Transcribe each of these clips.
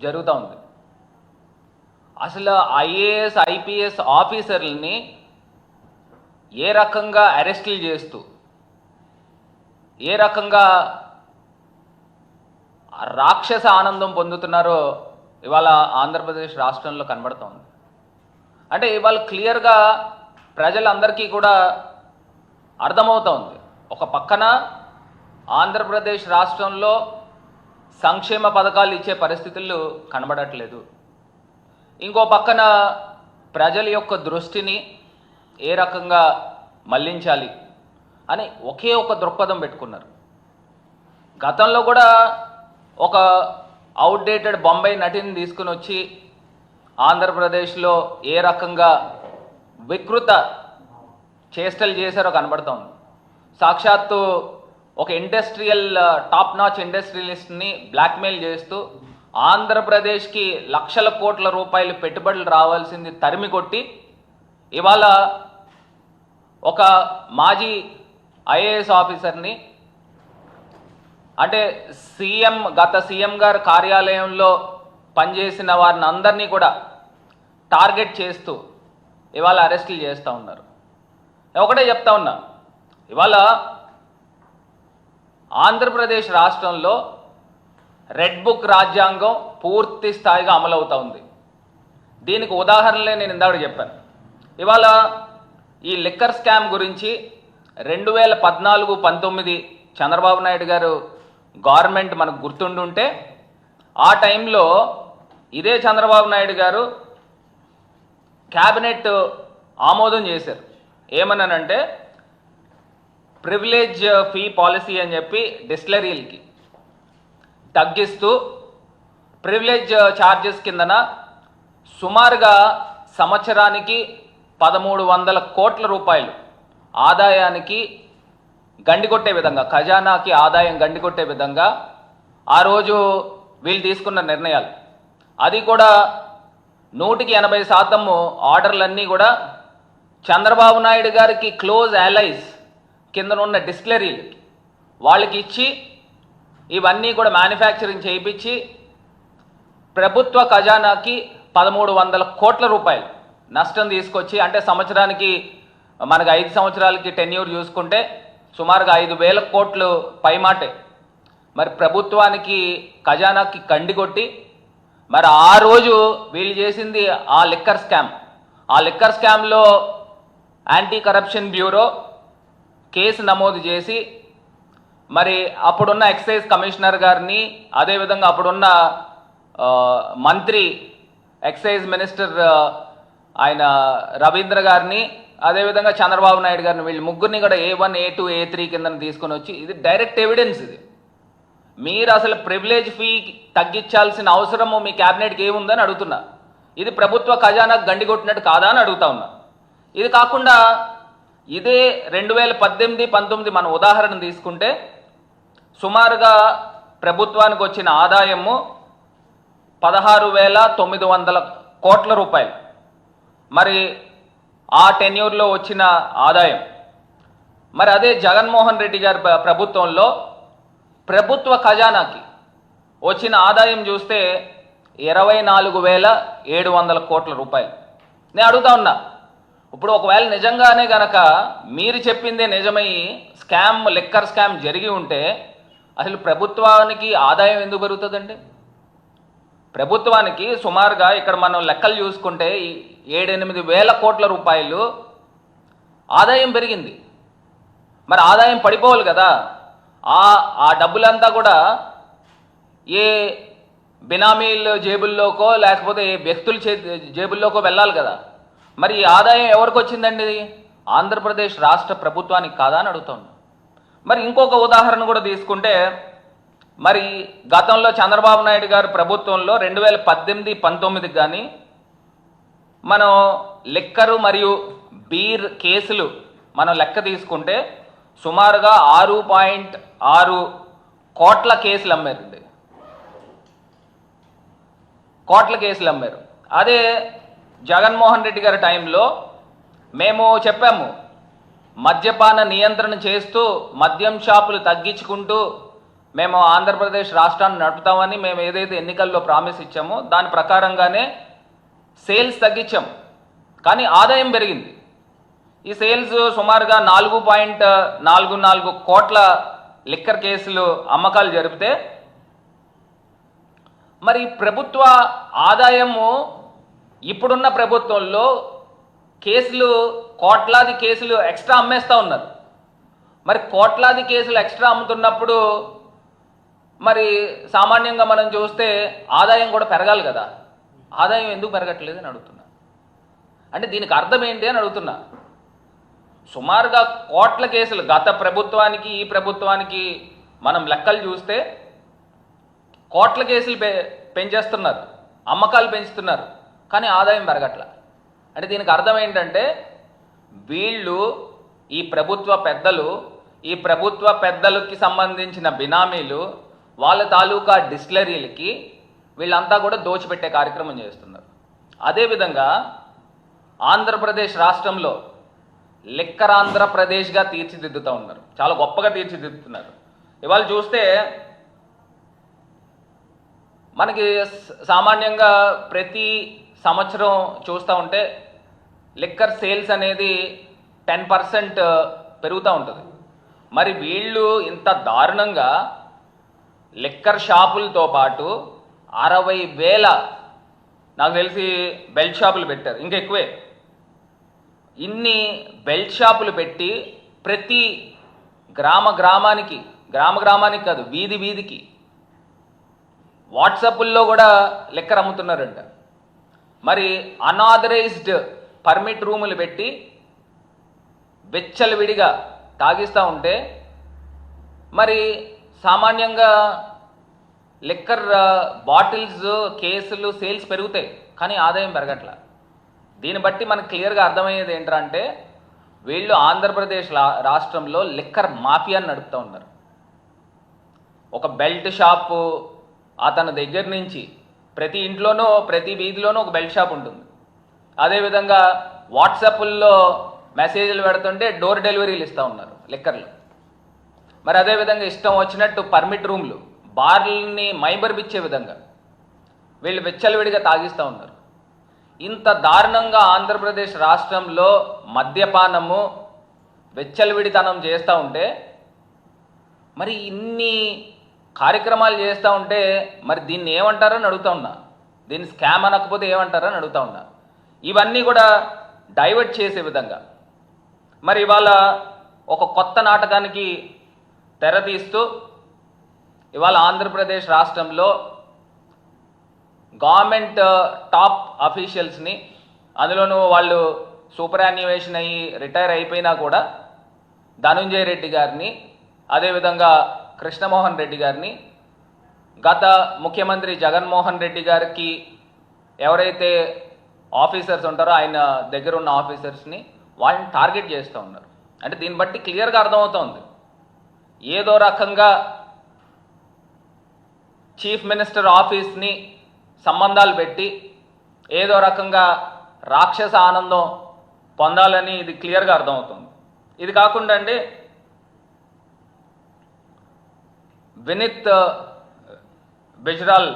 జరుగుతూ ఉంది. అసలు ఐఏఎస్ ఐపీఎస్ ఆఫీసర్లని ఏ రకంగా అరెస్టులు చేస్తూ ఏ రకంగా రాక్షస ఆనందం పొందుతున్నారో ఇవాళ ఆంధ్రప్రదేశ్ రాష్ట్రంలో కనబడుతోంది అంటే ఇవాళ క్లియర్గా ప్రజలందరికీ కూడా అర్థమవుతోంది ఒక పక్కన ఆంధ్రప్రదేశ్ రాష్ట్రంలో సంక్షేమ పథకాలు ఇచ్చే పరిస్థితులు కనబడట్లేదు. ఇంకో పక్కన ప్రజల యొక్క దృష్టిని ఏ రకంగా మళ్ళించాలి అని ఒకే ఒక దృక్పథం పెట్టుకున్నారు. గతంలో కూడా ఒక అవుట్డేటెడ్ బొంబాయి నటిని తీసుకుని వచ్చి ఆంధ్రప్రదేశ్లో ఏ రకంగా వికృత చేష్టలు చేశారో కనబడుతోంది సాక్షాత్తు ఒక ఇండస్ట్రియల్ టాప్ నాచ్ ఇండస్ట్రియలిస్ట్ని బ్లాక్మెయిల్ చేస్తూ ఆంధ్రప్రదేశ్కి లక్షల కోట్ల రూపాయలు పెట్టుబడులు రావాల్సింది తరిమి కొట్టి ఇవాళ ఒక మాజీ ఐఏఎస్ ఆఫీసర్ని అంటే సీఎం గత సీఎం గారు కార్యాలయంలో పనిచేసిన వారిని అందరినీ కూడా టార్గెట్ చేస్తూ ఇవాళ అరెస్టులు చేస్తూ ఉన్నారు. ఒకటే చెప్తా ఉన్నా. ఇవాళ ఆంధ్రప్రదేశ్ రాష్ట్రంలో రెడ్ బుక్ రాజ్యాంగం పూర్తి స్థాయిగా అమలవుతూ ఉంది. దీనికి ఉదాహరణలే నేను ఇందాక చెప్పాను. ఇవాళ ఈ లిక్కర్ స్కామ్ గురించి రెండు వేల పద్నాలుగు పంతొమ్మిది చంద్రబాబు నాయుడు గారు గవర్నమెంట్ మనకు గుర్తుండుంటే ఆ టైంలో ఇదే చంద్రబాబు నాయుడు గారు క్యాబినెట్ ఆమోదం చేశారు. ఏమన్నానంటే ప్రివిలేజ్ ఫీ పాలసీ అని చెప్పి డిస్టిలరీలకి తగ్గిస్తూ ప్రివిలేజ్ ఛార్జెస్ కిందన సుమారుగా సంవత్సరానికి పదమూడు వందల కోట్ల రూపాయలు ఆదాయానికి గండికొట్టే విధంగా ఖజానాకి ఆదాయం గండికొట్టే విధంగా ఆ రోజు వీళ్ళు తీసుకున్న నిర్ణయాలు. అది కూడా నూటికి ఎనభై శాతము ఆర్డర్లన్నీ కూడా చంద్రబాబు నాయుడు గారికి క్లోజ్ అలైజ్ కిందనున్న ఉన్న డిస్టిలరీలకి వాళ్ళకి ఇచ్చి ఇవన్నీ కూడా మ్యానుఫ్యాక్చరింగ్ చేయించి ప్రభుత్వ ఖజానాకి పదమూడు వందల కోట్ల రూపాయలు నష్టం తీసుకొచ్చి అంటే సంవత్సరానికి మనకి ఐదు సంవత్సరాలకి టెన్యూర్ చూసుకుంటే సుమారుగా ఐదు వేల కోట్లు పైమాటే. మరి ప్రభుత్వానికి ఖజానాకి కండి కొట్టి మరి ఆ రోజు వీళ్ళు చేసింది ఆ లిక్కర్ స్కామ్. ఆ లిక్కర్ స్కామ్లో యాంటీ కరప్షన్ బ్యూరో కేసు నమోదు చేసి మరి అప్పుడున్న ఎక్సైజ్ కమిషనర్ గారిని అదేవిధంగా అప్పుడున్న మంత్రి ఎక్సైజ్ మినిస్టర్ ఆయన రవీంద్ర గారిని అదేవిధంగా చంద్రబాబు నాయుడు గారిని వీళ్ళు ముగ్గురిని కూడా A one A two A three కింద తీసుకొని వచ్చి ఇది డైరెక్ట్ ఎవిడెన్స్ ఇది. మీరు అసలు ప్రివిలేజ్ ఫీ తగ్గించాల్సిన అవసరము మీ క్యాబినెట్కి ఏముందని అడుగుతున్నా. ఇది ప్రభుత్వ ఖజానాకు గండి కొట్టినట్టు కాదా అని అడుగుతా ఉన్నా. ఇది కాకుండా ఇదే రెండు వేల పద్దెనిమిది పంతొమ్మిది మన ఉదాహరణ తీసుకుంటే సుమారుగా ప్రభుత్వానికి వచ్చిన ఆదాయము పదహారు వేల తొమ్మిది వందల కోట్ల రూపాయలు. మరి ఆ టెన్యూర్లో వచ్చిన ఆదాయం. మరి అదే జగన్మోహన్ రెడ్డి గారి ప్రభుత్వంలో ప్రభుత్వ ఖజానాకి వచ్చిన ఆదాయం చూస్తే ఇరవై నాలుగు వేల ఏడు వందల కోట్ల రూపాయలు. నేను అడుగుతా ఉన్నా ఇప్పుడు ఒకవేళ నిజంగానే గనక మీరు చెప్పిందే నిజమై స్కామ్ లెక్కర్ స్కామ్ జరిగి ఉంటే అసలు ప్రభుత్వానికి ఆదాయం ఎందుకు పెరుగుతుందండి? ప్రభుత్వానికి సుమారుగా ఇక్కడ మనం లెక్కలు చూసుకుంటే ఏడెనిమిది వేల కోట్ల రూపాయలు ఆదాయం పెరిగింది. మరి ఆదాయం పడిపోవాలి కదా. ఆ ఆ డబ్బులంతా కూడా ఏ బినామీల జేబుల్లోకో లేకపోతే ఏ వ్యక్తుల చే జేబుల్లోకో వెళ్ళాలి కదా. మరి ఈ ఆదాయం ఎవరికి వచ్చిందండి ఇది? ఆంధ్రప్రదేశ్ రాష్ట్ర ప్రభుత్వానికి కాదా అని అడుగుతాను. మరి ఇంకొక ఉదాహరణ కూడా తీసుకుంటే మరి గతంలో చంద్రబాబు నాయుడు గారు ప్రభుత్వంలో రెండు వేల పద్దెనిమిది పంతొమ్మిదికి కానీ మనం లిక్కరు మరియు బీర్ కేసులు మనం లెక్క తీసుకుంటే సుమారుగా ఆరు పాయింట్ ఆరు కోట్ల కేసులు అమ్మారండి. కోట్ల కేసులు అమ్మారు. అదే జగన్మోహన్ రెడ్డి గారి టైంలో మేము చెప్పాము మద్యపాన నియంత్రణ చేస్తూ మద్యం షాపులు తగ్గించుకుంటూ మేము ఆంధ్రప్రదేశ్ రాష్ట్రాన్ని నడుపుతామని మేము ఏదైతే ఎన్నికల్లో ప్రామిస్ ఇచ్చామో దాని ప్రకారంగానే సేల్స్ తగ్గించాం కానీ ఆదాయం పెరిగింది. ఈ సేల్స్ సుమారుగా నాలుగు పాయింట్ నాలుగు నాలుగు కోట్ల లిక్కర్ కేసులు అమ్మకాలు జరిపితే మరి ప్రభుత్వ ఆదాయము ఇప్పుడున్న ప్రభుత్వంలో కేసులు కోట్లాది కేసులు ఎక్స్ట్రా అమ్మేస్తూ ఉన్నారు. మరి కోట్లాది కేసులు ఎక్స్ట్రా అమ్ముతున్నప్పుడు మరి సామాన్యంగా మనం చూస్తే ఆదాయం కూడా పెరగాలి కదా. ఆదాయం ఎందుకు పెరగట్లేదు అని అడుగుతున్నా. అంటే దీనికి అర్థం ఏంటి అని అడుగుతున్నా. సుమారుగా కోట్ల కేసులు గత ప్రభుత్వానికి ఈ ప్రభుత్వానికి మనం లెక్కలు చూస్తే కోట్ల కేసులు పె పెంచేస్తున్నారు. అమ్మకాలు పెంచుతున్నారు. కానీ ఆదాయం పెరగట్ల. అంటే దీనికి అర్థం ఏంటంటే వీళ్ళు ఈ ప్రభుత్వ పెద్దలు ఈ ప్రభుత్వ పెద్దలకి సంబంధించిన బినామీలు వాళ్ళ తాలూకా డిస్టిలరీలకి వీళ్ళంతా కూడా దోచిపెట్టే కార్యక్రమం చేస్తున్నారు. అదేవిధంగా ఆంధ్రప్రదేశ్ రాష్ట్రంలో లిక్కర్ ఆంధ్రప్రదేశ్గా తీర్చిదిద్దుతూ ఉన్నారు. చాలా గొప్పగా తీర్చిదిద్దుతున్నారు. ఇవాళ చూస్తే మనకి సామాన్యంగా ప్రతి సంవత్సరం చూస్తూ ఉంటే లిక్కర్ సేల్స్ అనేది టెన్ పర్సెంట్ uh, పెరుగుతూ ఉంటుంది. మరి వీళ్ళు ఇంత దారుణంగా లిక్కర్ షాపులతో పాటు అరవై వేల నాకు తెలిసి బెల్ట్ షాపులు పెట్టారు. ఇంకా ఎక్కువే. ఇన్ని బెల్ట్ షాపులు పెట్టి ప్రతి గ్రామ గ్రామానికి గ్రామ గ్రామానికి కాదు వీధి వీధికి వాట్సాప్ల్లో కూడా లెక్కర్ అమ్ముతున్నారంట. మరి అనాథరైజ్డ్ పర్మిట్ రూములు పెట్టి విచ్చలవిడిగా తాగిస్తూ ఉంటే మరి సామాన్యంగా లిక్కర్ బాటిల్స్ కేసులు సేల్స్ పెరుగుతాయి కానీ ఆదాయం పెరగట్ల. దీన్ని బట్టి మనకు క్లియర్గా అర్థమయ్యేది ఏంటంటే వీళ్ళు ఆంధ్రప్రదేశ్ రాష్ట్రంలో లిక్కర్ మాఫియాని నడుపుతూ ఉన్నారు. ఒక బెల్ట్ షాపు అతని దగ్గర నుంచి ప్రతి ఇంట్లోనూ ప్రతి వీధిలోనూ ఒక బెల్ట్ షాప్ ఉంటుంది. అదేవిధంగా వాట్సాప్ల్లో మెసేజ్లు పెడుతుంటే డోర్ డెలివరీలు ఇస్తూ ఉన్నారు లిక్కర్లు. మరి అదేవిధంగా ఇష్టం వచ్చినట్టు పర్మిట్ రూమ్లు బార్లని మైబర్బిచ్చే విధంగా వీళ్ళు విచ్చలవిడిగా తాగిస్తూ ఉన్నారు. ఇంత దారుణంగా ఆంధ్రప్రదేశ్ రాష్ట్రంలో మద్యపానము వెచ్చలవిడితనం చేస్తూ ఉంటే మరి ఇన్ని కార్యక్రమాలు చేస్తూ ఉంటే మరి దీన్ని ఏమంటారని అడుగుతా ఉన్నా. దీన్ని స్కామ్ అనకపోతే ఏమంటారని అడుగుతా ఉన్నా. ఇవన్నీ కూడా డైవర్ట్ చేసే విధంగా. మరి ఇవాళ ఒక కొత్త నాటకానికి తెర తీస్తూ ఇవాళ ఆంధ్రప్రదేశ్ రాష్ట్రంలో గవర్నమెంట్ uh, టాప్ అఫీషియల్స్ని అందులోనూ వాళ్ళు సూపర్ యాన్యువేషన్ అయ్యి రిటైర్ అయిపోయినా కూడా ధనుంజయ రెడ్డి గారిని అదేవిధంగా కృష్ణమోహన్ రెడ్డి గారిని గత ముఖ్యమంత్రి జగన్మోహన్ రెడ్డి గారికి ఎవరైతే ఆఫీసర్స్ ఉంటారో ఆయన దగ్గర ఉన్న ఆఫీసర్స్ని వాళ్ళని టార్గెట్ చేస్తూ ఉన్నారు. అంటే దీన్ని బట్టి క్లియర్గా అర్థమవుతోంది. ఏదో రకంగా చీఫ్ మినిస్టర్ ఆఫీస్ని సంబంధాలు పెట్టి ఏదో రకంగా రాక్షస ఆనందం పొందాలని ఇది క్లియర్గా అర్థమవుతుంది. ఇది కాకుండా అండి వినిత్ బెజ్రాల్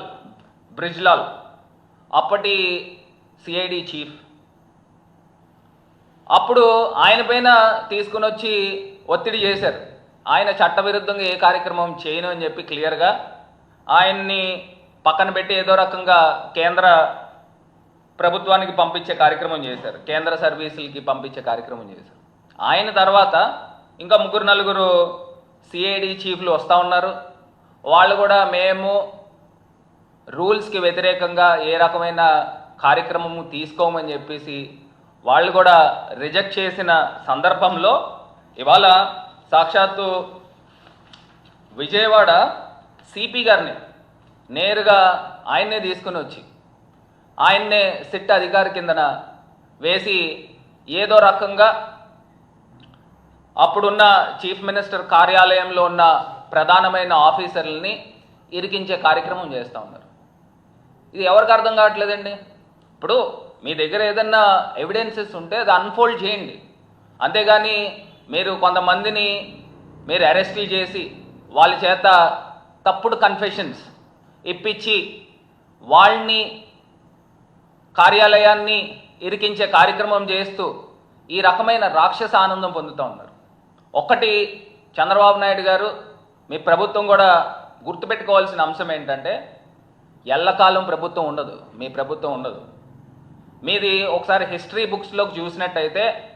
బ్రిజ్లాల్ అప్పటి సిఐడి చీఫ్ అప్పుడు ఆయన పైన తీసుకుని వచ్చి ఒత్తిడి చేశారు. ఆయన చట్టవిరుద్ధంగా ఏ కార్యక్రమం చేయను అని చెప్పి క్లియర్గా ఆయన్ని పక్కన పెట్టి ఏదో రకంగా కేంద్ర ప్రభుత్వానికి పంపించే కార్యక్రమం చేశారు. కేంద్ర సర్వీసులకి పంపించే కార్యక్రమం చేశారు. ఆయన తర్వాత ఇంకా ముగ్గురు నలుగురు సిఐడి చీఫ్లు వస్తూ ఉన్నారు. వాళ్ళు కూడా మేము రూల్స్కి వ్యతిరేకంగా ఏ రకమైన కార్యక్రమము తీసుకోమని చెప్పేసి వాళ్ళు కూడా రిజెక్ట్ చేసిన సందర్భంలో ఇవాళ సాక్షాత్తు విజయవాడ సిపి గారిని నేరుగా ఆయన్నే తీసుకుని వచ్చి ఆయన్నే సిట్ అధికారి కిందన వేసి ఏదో రకంగా అప్పుడున్న చీఫ్ మినిస్టర్ కార్యాలయంలో ఉన్న ప్రధానమైన ఆఫీసర్లని ఇరికించే కార్యక్రమం చేస్తూ ఉన్నారు. ఇది ఎవరికి అర్థం కావట్లేదండి? ఇప్పుడు మీ దగ్గర ఏదన్నా ఎవిడెన్సెస్ ఉంటే అది అన్ఫోల్డ్ చేయండి. అంతేగాని మీరు కొంతమందిని మీరు అరెస్టులు చేసి వాళ్ళ చేత తప్పుడు కన్ఫెషన్స్ ఇప్పించి వాళ్ళని కార్యాలయాన్ని ఇరికించే కార్యక్రమం చేస్తూ ఈ రకమైన రాక్షస ఆనందం పొందుతూ ఉన్నారు. ఒకటి చంద్రబాబు నాయుడు గారు మీ ప్రభుత్వం కూడా గుర్తుపెట్టుకోవాల్సిన అంశం ఏంటంటే ఎల్లకాలం ప్రభుత్వం ఉండదు. మీ ప్రభుత్వం ఉండదు. మీది ఒకసారి హిస్టరీ బుక్స్లోకి చూసినట్టయితే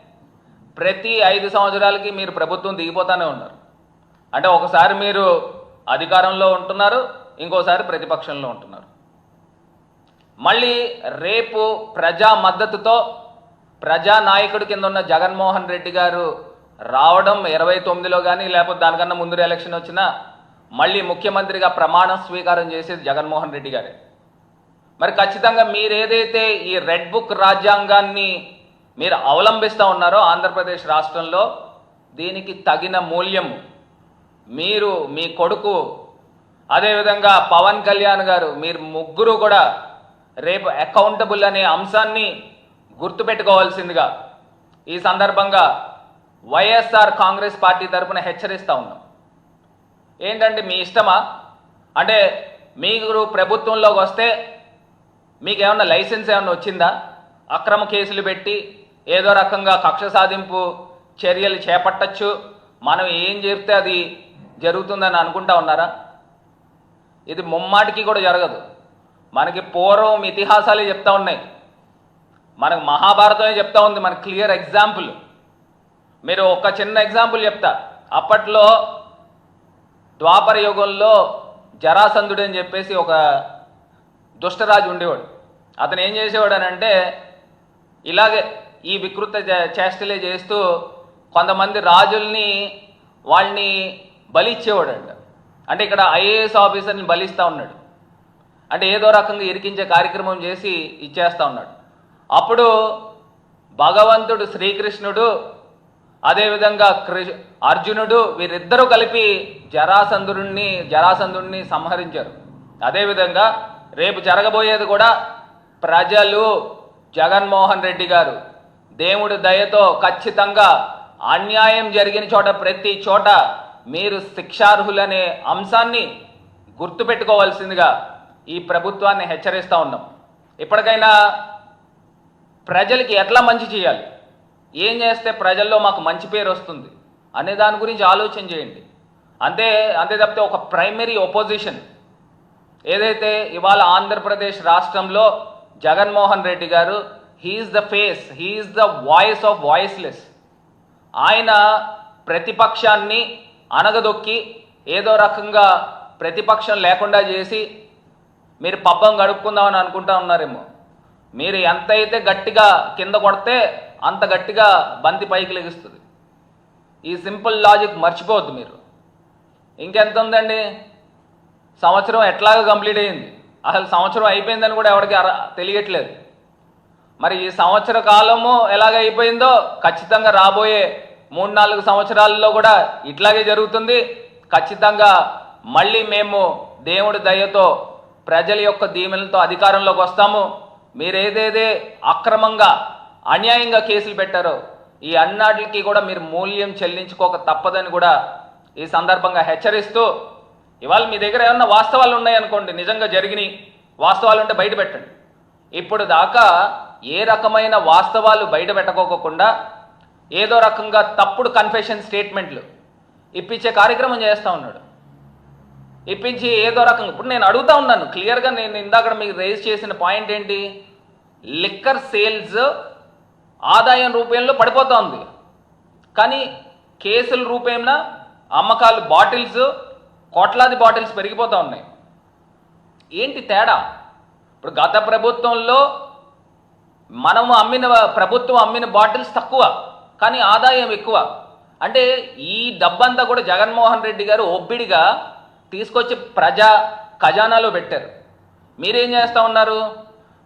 ప్రతి ఐదు సంవత్సరాలకి మీరు ప్రభుత్వం దిగిపోతానే ఉన్నారు. అంటే ఒకసారి మీరు అధికారంలో ఉంటున్నారు ఇంకోసారి ప్రతిపక్షంలో ఉంటున్నారు. మళ్ళీ రేపు ప్రజా మద్దతుతో ప్రజా నాయకుడి కింద ఉన్న జగన్మోహన్ రెడ్డి గారు రావడం ఇరవై తొమ్మిదిలో కానీ లేకపోతే దానికన్నా ముందు ఎలక్షన్ వచ్చినా మళ్ళీ ముఖ్యమంత్రిగా ప్రమాణం స్వీకారం చేసేది జగన్మోహన్ రెడ్డి గారే. మరి ఖచ్చితంగా మీరు ఏదైతే ఈ రెడ్ బుక్ రాజ్యాంగాన్ని మీరు అవలంబిస్తూ ఉన్నారో ఆంధ్రప్రదేశ్ రాష్ట్రంలో దీనికి తగిన మూల్యం మీరు మీ కొడుకు అదేవిధంగా పవన్ కళ్యాణ్ గారు మీరు ముగ్గురు కూడా రేపు అకౌంటబుల్ అనే అంశాన్ని గుర్తుపెట్టుకోవాల్సిందిగా ఈ సందర్భంగా వైఎస్ఆర్ కాంగ్రెస్ పార్టీ తరఫున హెచ్చరిస్తూ ఉన్నాం. ఏంటంటే మీ ఇష్టమా? అంటే మీరు ప్రభుత్వంలోకి వస్తే మీకు ఏమన్నా లైసెన్స్ ఏమన్నా వచ్చిందా? అక్రమ కేసులు పెట్టి ఏదో రకంగా కక్ష సాధింపు చర్యలు చేపట్టచ్చు. మనం ఏం చెప్తే అది జరుగుతుందని అనుకుంటా ఉన్నారా? ఇది ముమ్మాటికి కూడా జరగదు. మనకి పూర్వం ఇతిహాసాలే చెప్తా ఉన్నాయి. మనకు మహాభారతమే చెప్తా ఉంది. మనకి క్లియర్ ఎగ్జాంపుల్. మీరు ఒక చిన్న ఎగ్జాంపుల్ చెప్తా. అప్పట్లో ద్వాపర యుగంలో జరాసంధుడు అని చెప్పేసి ఒక దుష్టరాజు ఉండేవాడు. అతను ఏం చేసేవాడు అని అంటే ఇలాగే ఈ వికృత చేష్టలే చేస్తూ కొంతమంది రాజుల్ని వాళ్ళని బలి ఇచ్చేవాడంట అంటే ఇక్కడ ఐఏఎస్ ఆఫీసర్ని బలిస్తూ ఉన్నాడు. అంటే ఏదో రకంగా ఇరికించే కార్యక్రమం చేసి ఇచ్చేస్తా ఉన్నాడు. అప్పుడు భగవంతుడు శ్రీకృష్ణుడు అదేవిధంగా కృ అర్జునుడు వీరిద్దరూ కలిపి జరాసంధుడిని జరాసంధుడిని సంహరించారు. అదేవిధంగా రేపు జరగబోయేది కూడా ప్రజలు జగన్మోహన్ రెడ్డి గారు. దేవుడి దయతో ఖచ్చితంగా అన్యాయం జరిగిన చోట ప్రతి చోట మీరు శిక్షార్హులనే అంశాన్ని గుర్తుపెట్టుకోవాల్సిందిగా ఈ ప్రభుత్వాన్ని హెచ్చరిస్తూ ఉన్నాం. ఇప్పటికైనా ప్రజలకి ఎట్లా మంచి చేయాలి? ఏం చేస్తే ప్రజల్లో మాకు మంచి పేరు వస్తుంది అనే దాని గురించి ఆలోచన చేయండి. అంతే అంతే తప్పితే ఒక ప్రైమరీ ఒపోజిషన్ ఏదైతే ఇవాళ ఆంధ్రప్రదేశ్ రాష్ట్రంలో Jaganmohan Reddy garu he is the face he is the voice of voiceless ఆయన ప్రతిపక్షాన్ని అనగదొక్కి ఏదో రకంగా ప్రతిపక్షం లేకుండా చేసి మీరు పబ్బం గడుపుకుందామని అనుకుంటా ఉన్నారేమో. మీరు ఎంతైతే గట్టిగా కింద కొడితే అంత గట్టిగా బంతి పైకి లెగుస్తుంది. ఈ సింపుల్ లాజిక్ మర్చిపోవద్దు మీరు. ఇంకెంత ఉందండి సంవత్సరం ఎట్లాగో కంప్లీట్ అయింది. అసలు సంవత్సరం అయిపోయిందని కూడా ఎవరికి తెలియట్లేదు. మరి ఈ సంవత్సర కాలము ఎలాగ అయిపోయిందో ఖచ్చితంగా రాబోయే మూడు నాలుగు సంవత్సరాల్లో కూడా ఇట్లాగే జరుగుతుంది. ఖచ్చితంగా మళ్ళీ మేము దేవుడి దయతో ప్రజల యొక్క దీవెనలతో అధికారంలోకి వస్తాము. మీరేదేదే అక్రమంగా అన్యాయంగా కేసులు పెట్టారో ఈ అన్నాటికి కూడా మీరు మూల్యం చెల్లించుకోక తప్పదని కూడా ఈ సందర్భంగా హెచ్చరిస్తూ ఇవాళ మీ దగ్గర ఏమన్నా వాస్తవాలు ఉన్నాయనుకోండి నిజంగా జరిగినాయి వాస్తవాలు ఉంటే బయట పెట్టండి. ఇప్పుడు దాకా ఏ రకమైన వాస్తవాలు బయట పెట్టకోకుండా ఏదో రకంగా తప్పుడు కన్ఫెషన్ స్టేట్మెంట్లు ఇప్పించే కార్యక్రమం చేస్తూ ఉన్నాడు. ఇప్పించి ఏదో రకంగా ఇప్పుడు నేను అడుగుతా ఉన్నాను క్లియర్గా నేను ఇందాక మీకు రేజ్ చేసిన పాయింట్ ఏంటి? లిక్కర్ సేల్స్ ఆదాయం రూపంలో పడిపోతా ఉంది కానీ కేసుల రూపేణ అమ్మకాలు బాటిల్స్ కోట్లాది బాటిల్స్ పెరిగిపోతూ ఉన్నాయి. ఏంటి తేడా? ఇప్పుడు గత ప్రభుత్వంలో మనము అమ్మిన ప్రభుత్వం అమ్మిన బాటిల్స్ తక్కువ కానీ ఆదాయం ఎక్కువ. అంటే ఈ డబ్బంతా కూడా జగన్మోహన్ రెడ్డి గారు ఒబ్బిడిగా తీసుకొచ్చి ప్రజా ఖజానాలో పెట్టారు. మీరేం చేస్తూ ఉన్నారు?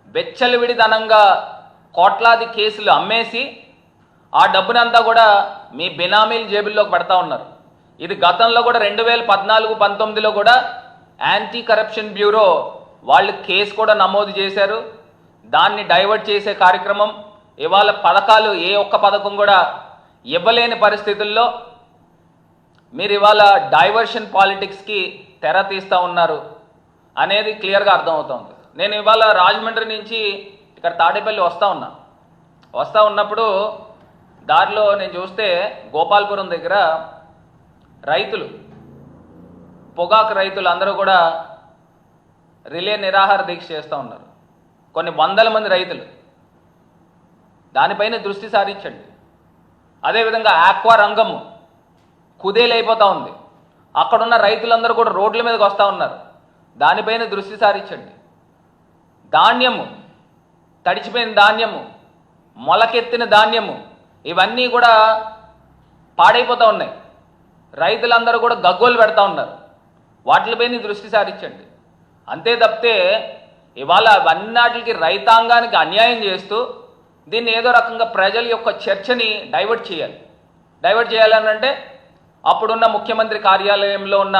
బెచ్చలివిడితనంగా కోట్లాది కేసులు అమ్మేసి ఆ డబ్బునంతా కూడా మీ బినామీల జేబుల్లోకి పెడతా ఉన్నారు. ఇది గతంలో కూడా రెండు వేల పద్నాలుగు పంతొమ్మిదిలో కూడా యాంటీ కరప్షన్ బ్యూరో వాళ్ళు కేసు కూడా నమోదు చేశారు. దాన్ని డైవర్ట్ చేసే కార్యక్రమం ఇవాళ పథకాలు ఏ ఒక్క పథకం కూడా ఇవ్వలేని పరిస్థితుల్లో మీరు ఇవాళ డైవర్షన్ పాలిటిక్స్కి తెర తీస్తూ ఉన్నారు అనేది క్లియర్గా అర్థమవుతుంది. నేను ఇవాళ రాజమండ్రి నుంచి ఇక్కడ తాడేపల్లి వస్తూ ఉన్నా. వస్తూ ఉన్నప్పుడు దారిలో నేను చూస్తే గోపాల్పురం దగ్గర రైతులు పొగాకు రైతులు అందరూ కూడా రిలే నిరాహార దీక్ష చేస్తూ ఉన్నారు. కొన్ని వందల మంది రైతులు. దానిపైన దృష్టి సారించండి. అదేవిధంగా ఆక్వా రంగము కుదేలైపోతూ ఉంది. అక్కడున్న రైతులందరూ కూడా రోడ్ల మీదకి వస్తూ ఉన్నారు. దానిపైన దృష్టి సారించండి. ధాన్యము తడిచిపోయిన ధాన్యము మొలకెత్తిన ధాన్యము ఇవన్నీ కూడా పాడైపోతూ ఉన్నాయి. రైతులందరూ కూడా గగ్గోలు పెడతా ఉన్నారు. వాటిపైన దృష్టి సారించండి. అంతే తప్పితే ఇవాళ అవన్నిటికి రైతాంగానికి అన్యాయం చేస్తూ దీన్ని ఏదో రకంగా ప్రజల యొక్క చర్చని డైవర్ట్ చేయాలి. డైవర్ట్ చేయాలని అంటే అప్పుడున్న ముఖ్యమంత్రి కార్యాలయంలో ఉన్న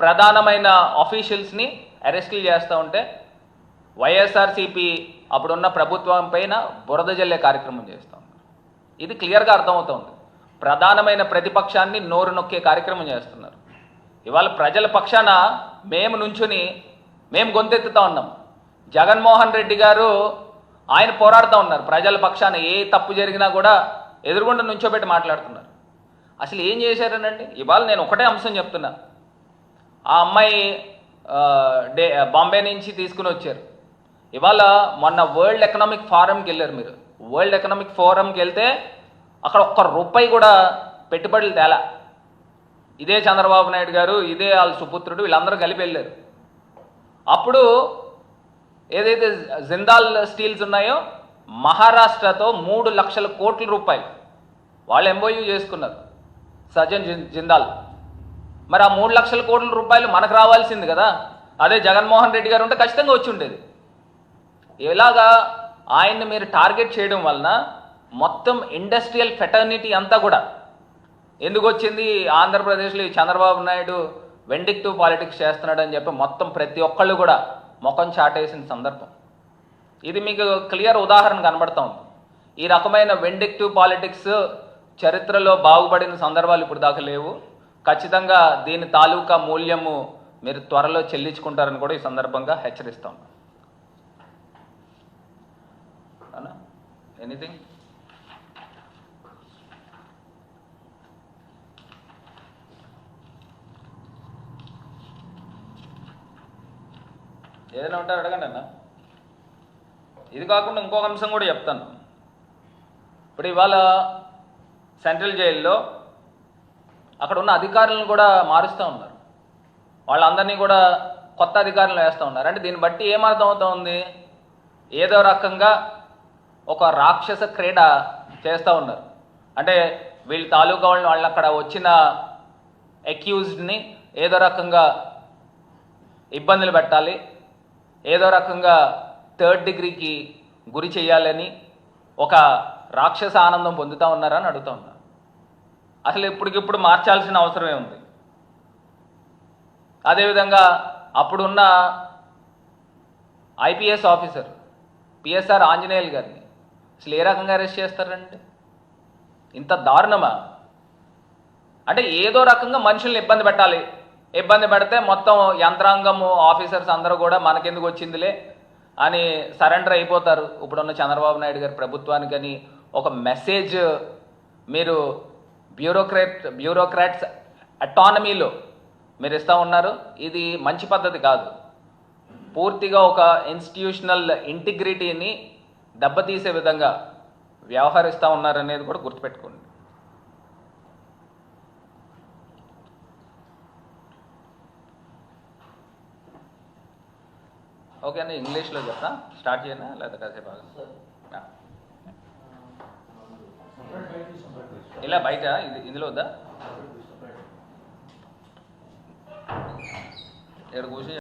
ప్రధానమైన ఆఫీషియల్స్ని అరెస్టులు చేస్తూ ఉంటే వైఎస్ఆర్సీపీ అప్పుడున్న ప్రభుత్వం పైన బురద జల్లే కార్యక్రమం చేస్తాం. ఇది క్లియర్గా అర్థమవుతుంది. ప్రధానమైన ప్రతిపక్షాన్ని నోరు నొక్కే కార్యక్రమం చేస్తున్నారు. ఇవాళ ప్రజల పక్షాన మేము నుంచుని మేము గొంతెత్తుతా ఉన్నాం. జగన్మోహన్ రెడ్డి గారు ఆయన పోరాడుతూ ఉన్నారు. ప్రజల పక్షాన ఏ తప్పు జరిగినా కూడా ఎదురుగుండా నుంచోబెట్టి మాట్లాడుతున్నారు. అసలు ఏం చేశారనండి? ఇవాళ నేను ఒకటే అంశం చెప్తున్నా. ఆ అమ్మాయి డే బాంబే నుంచి తీసుకుని వచ్చారు. ఇవాళ మొన్న వరల్డ్ ఎకనామిక్ ఫారంకి వెళ్ళారు మీరు. వరల్డ్ ఎకనామిక్ ఫోరంకి వెళ్తే అక్కడ ఒక్క రూపాయి కూడా పెట్టుబడులు తేలా. ఇదే చంద్రబాబు నాయుడు గారు ఇదే వాళ్ళ సుపుత్రుడు వీళ్ళందరూ కలిపి వెళ్ళారు. అప్పుడు ఏదైతే జిందాల్ స్టీల్స్ ఉన్నాయో మహారాష్ట్రతో మూడు లక్షల కోట్ల రూపాయలు వాళ్ళు ఎంబోయూ చేసుకున్నారు సజ్జన్ జిందాల్. మరి ఆ మూడు లక్షల కోట్ల రూపాయలు మనకు రావాల్సింది కదా? అదే జగన్మోహన్ రెడ్డి గారు ఉంటే ఖచ్చితంగా వచ్చి ఉండేది. ఎలాగా ఆయన్ని మీరు టార్గెట్ చేయడం వలన మొత్తం ఇండస్ట్రియల్ ఫెటర్నిటీ అంతా కూడా ఎందుకు వచ్చింది ఆంధ్రప్రదేశ్లో ఈ చంద్రబాబు నాయుడు వెండిక్టివ్ పాలిటిక్స్ చేస్తున్నాడు అని చెప్పి మొత్తం ప్రతి ఒక్కళ్ళు కూడా ముఖం చాటేసిన సందర్భం. ఇది మీకు క్లియర్ ఉదాహరణ కనబడతా ఉంది. ఈ రకమైన వెండిక్టివ్ పాలిటిక్స్ చరిత్రలో బాగుపడిన సందర్భాలు ఇప్పుడు దాకా లేవు. ఖచ్చితంగా దీని తాలూకా మూల్యము మీరు త్వరలో చెల్లించుకుంటారని కూడా ఈ సందర్భంగా హెచ్చరిస్తాం. ఎనీథింగ్ ఏదైనా ఉంటారు అడగండి అన్న. ఇది కాకుండా ఇంకొక అంశం కూడా చెప్తాను. ఇప్పుడు ఇవాళ సెంట్రల్ జైల్లో అక్కడ ఉన్న అధికారులను కూడా మారుస్తూ ఉన్నారు. వాళ్ళందరినీ కూడా కొత్త అధికారులు వేస్తూ ఉన్నారు. అంటే దీన్ని బట్టి ఏమర్థం అవుతా ఉంది? ఏదో రకంగా ఒక రాక్షస క్రీడ చేస్తూ ఉన్నారు. అంటే వీళ్ళ తాలూకా వాళ్ళని వాళ్ళు అక్కడ వచ్చిన అక్యూజ్డ్ని ఏదో రకంగా ఇబ్బందులు పెట్టాలి ఏదో రకంగా థర్డ్ డిగ్రీకి గురి చేయాలని ఒక రాక్షస ఆనందం పొందుతూ ఉన్నారని అడుగుతా ఉన్నారు. అసలు ఇప్పటికిప్పుడు మార్చాల్సిన అవసరమే ఉంది అదేవిధంగా అప్పుడున్న ఐపీఎస్ ఆఫీసర్ పిఎస్ఆర్ ఆంజనేయులు గారిని అసలు ఏ రకంగా అరెస్ట్ చేస్తారండి ఇంత దారుణమా? అంటే ఏదో రకంగా మనుషుల్ని ఇబ్బంది పెట్టాలి. ఇబ్బంది పెడితే మొత్తం యంత్రాంగము ఆఫీసర్స్ అందరూ కూడా మనకెందుకు వచ్చిందిలే అని సరెండర్ అయిపోతారు. ఇప్పుడున్న చంద్రబాబు నాయుడు గారి ప్రభుత్వానికి అని ఒక మెసేజ్ మీరు బ్యూరోక్రాట్ బ్యూరోక్రాట్స్ అటానమీలో మీరు ఇస్తూ ఉన్నారు. ఇది మంచి పద్ధతి కాదు. పూర్తిగా ఒక ఇన్స్టిట్యూషనల్ ఇంటిగ్రిటీని దెబ్బతీసే విధంగా వ్యవహరిస్తూ ఉన్నారనేది కూడా గుర్తుపెట్టుకోండి. ఓకే అండి ఇంగ్లీష్లో చెప్తా. స్టార్ట్ చేయనా లేదా కాసేపు. ఇలా బయట ఇది ఇందులో వద్దా? ఇక్కడ కూర్చొని